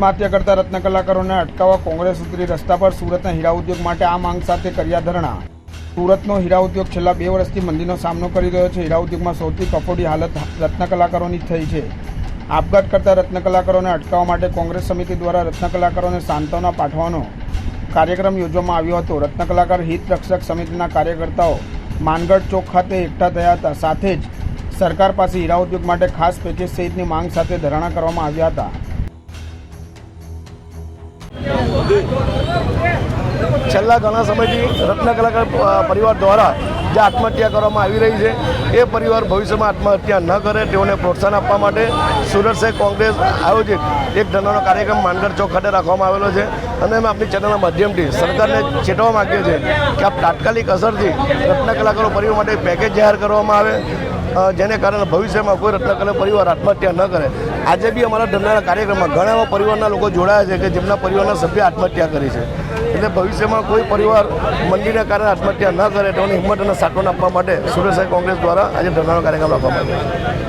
આત્મહત્યા કરતા રત્ન કલાકારોને અટકાવવા કોંગ્રેસ ઉતરી રસ્તા પર સુરતના હીરા ઉદ્યોગ માટે આ માંગ સાથે કર્યા ધરણા. સુરતનો હીરા ઉદ્યોગ છેલ્લા બે વર્ષથી મંદીનો સામનો કરી રહ્યો છે. હીરા ઉદ્યોગમાં સૌથી કફોડી હાલત રત્ન કલાકારોની થઈ છે. આપઘાત કરતા રત્ન કલાકારોને અટકાવવા માટે કોંગ્રેસ સમિતિ દ્વારા રત્ન કલાકારોને સાંત્વના પાઠવાનો કાર્યક્રમ યોજવામાં આવ્યો હતો. રત્ન કલાકાર હિત રક્ષક સમિતિના કાર્યકર્તાઓ માનગઢ ચોક ખાતે એકઠા થયા હતા. સાથે જ સરકાર પાસે હીરા ઉદ્યોગ માટે ખાસ પેકેજ સહિતની માંગ સાથે ધરણા કરવામાં આવ્યા હતા. છેલ્લા ઘણા સમયથી રત્ન કલાકાર પરિવાર દ્વારા જે આત્મહત્યા કરવામાં આવી રહી છે, એ પરિવાર ભવિષ્યમાં આત્મહત્યા ન કરે તેઓને પ્રોત્સાહન આપવા માટે સુરત શહેર કોંગ્રેસ આયોજિત એક ધરણાનો કાર્યક્રમ માનગઢ ચોક ખાતે રાખવામાં આવેલો છે. અને અમે આપણી ચેનલના માધ્યમથી સરકારને ચેતવવા માગીએ છીએ કે આ તાત્કાલિક અસરથી રત્ન કલાકારો પરિવાર માટે પેકેજ જાહેર કરવામાં આવે જેને કારણે ભવિષ્યમાં કોઈ રત્નકલા પરિવાર આત્મહત્યા ન કરે. આજે બી અમારા ધંધાના કાર્યક્રમમાં ઘણા એવા પરિવારના લોકો જોડાયા છે કે જેમના પરિવારના સભ્ય આત્મહત્યા કરી છે. એટલે ભવિષ્યમાં કોઈ પરિવાર મંદીના કારણે આત્મહત્યા ન કરે તેઓને હિંમત અને સાંત્વન આપવા માટે સુરત કોંગ્રેસ દ્વારા આજે ધરણાનો કાર્યક્રમ રાખવામાં આવ્યો